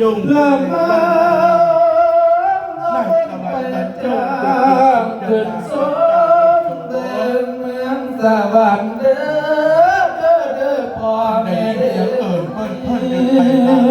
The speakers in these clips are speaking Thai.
จุงเริ่มมาเอาไปจ้างขึ้นสมเดิมเมืองสวรรค์เด้อเด้อเด้อพ่อในแม่เสีเด้ยงอเอิญเพิ่นเพิ่นเดินไปตาม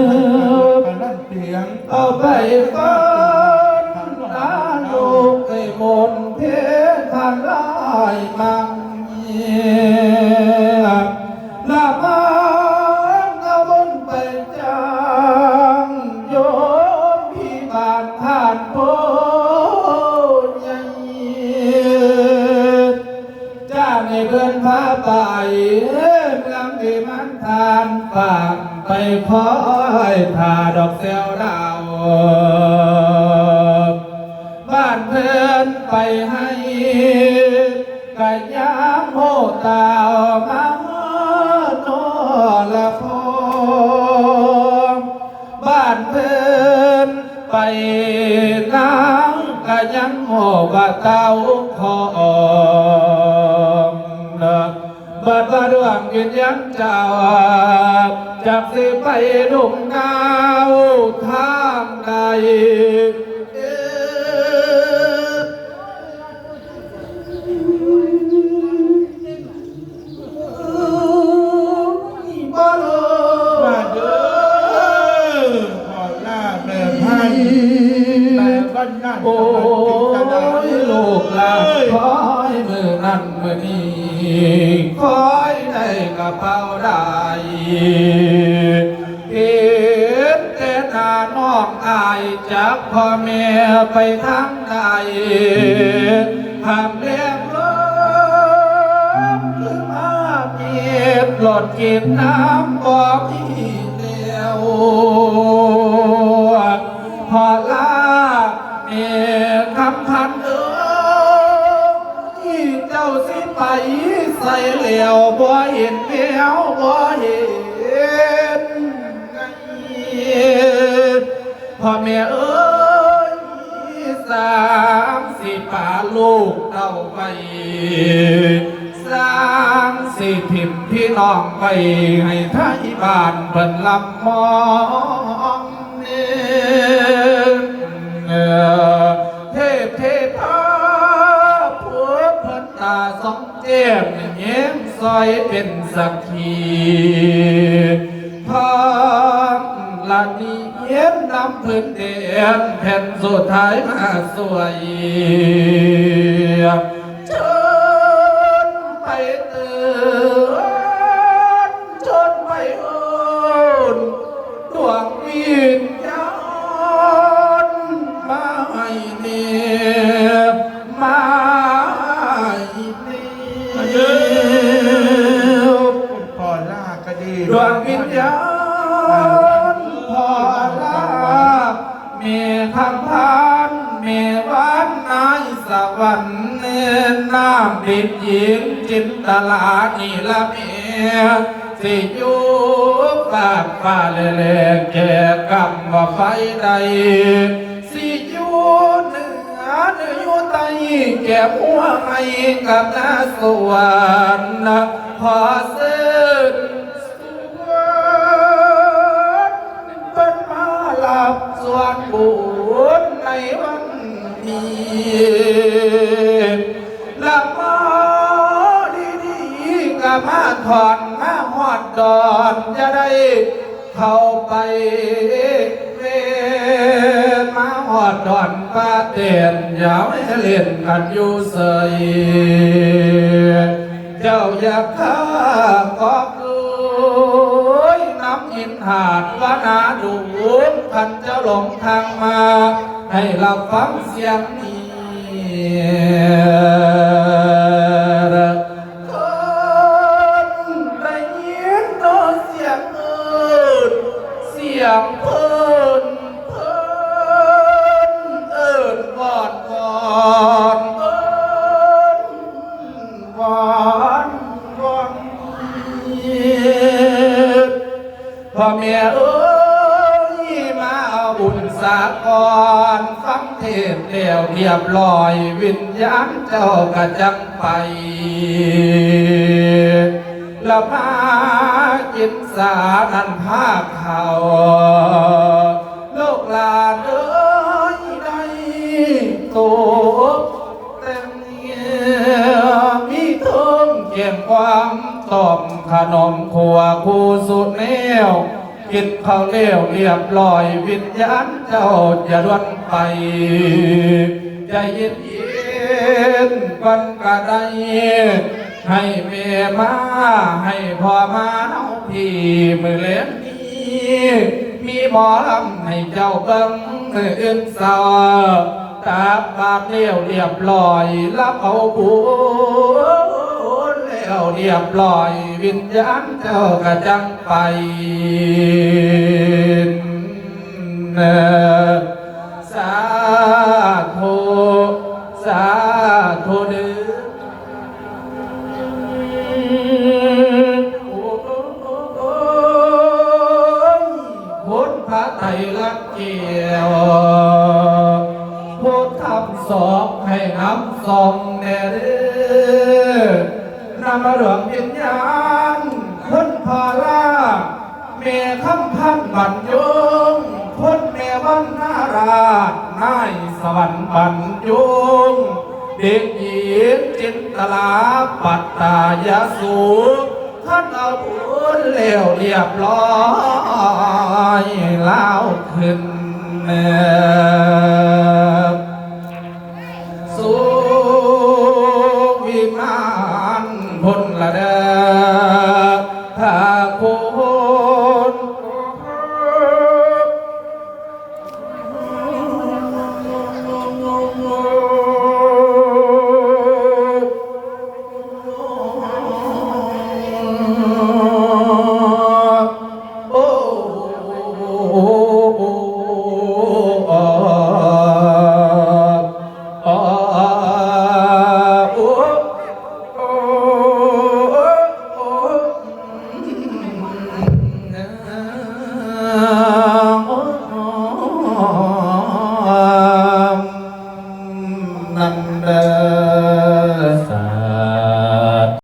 เมืองที่มันทานฝากไปคอยทาดอกเซลดาวบ้านเพื่อนไปให้กะยามโหตาวมาโนละพงบ้านเพื่อนไปนางกะยังโหว่าเตาคองน บิดว่าดวงกินยังเจ้าจากสิไปดุมดาวทางใด นั่นมือนี้คอยได้กระเป๋าได้เห็นแต่หน้าน้องอายจากพ่อแม่ไปทางใดหามเลี้ยงลมหรือมาเมียบหลดกินน้ำบ่มีเดียวพอลา ลียวบ่เห็นเมียวบ่เห็นพ่อแม่เอ้ยสามสิป่าลูกเต้าไปสามสิทิมพี่น้องไปให้ท้ายบ้านเพิ่นลำมอง ซอยเป็นสักขีพามลานีเย็นน้ำพื้นเตียนแผ่นสุดท้ายมาสวยเวรรค์เน้นน้ำดิบหญิงจินตลานี่ละเมียสิยู่ฝากฟ้าเลเลแก่กำว่าไฟใดสิยูเหนือหรืออยู่ใต้แก่หัวให้กับนาสวรรค์พอเส้น ดดอนจะได้ เข้าไปเวมาหอดดอนป้าเตียนอยาวให้เล่นกันอยู่เสยเจ้าอยากข้าก็เลยน้ำหินหาดวานาดูพันเจ้าหลงทางมา ให้เราฟังเสียงนี้ วันวันพ่อแม่เอ้ยมาเอาบุญสากอนฟังเทศเดี่ยวเรียบร้อยวิญญาณเจ้ากระจังไปละพากินสานันภาคเขาโลกลาเอ้ยได้ตัว มขัวคูสุดแนวกินข้าวเลี้ยวเรียบร้อยวิญญาณเจ้าจะรวนไปใจเย็นเย็นกันก็ได้ให้เมมาให้พ่อมาเนาพี่มือเล่นนี้มีหมอลำให้เจ้าเบิ่งมืออื่นสาวตาบาดเลี้ยวเรียบร้อยรับเอาบุญ แล้วเรียบร้อย วิญญาณเจ้ากระจังไปสาธุสาธุเดือพุทธไตรลักษณ์เกี่ยวพุทธทำสองให้น้ำสองแน่เด้อ นำมาเหลวงวิญญาณพุทธพาลาเมคำพันบันยงพุทธเมวันนาราชนายสวรรค์บรรยงเด็กหญิงจินตลาปัตตายสูท่านเอาบุญเลวเรียบร้อยแล้วขึ้นเน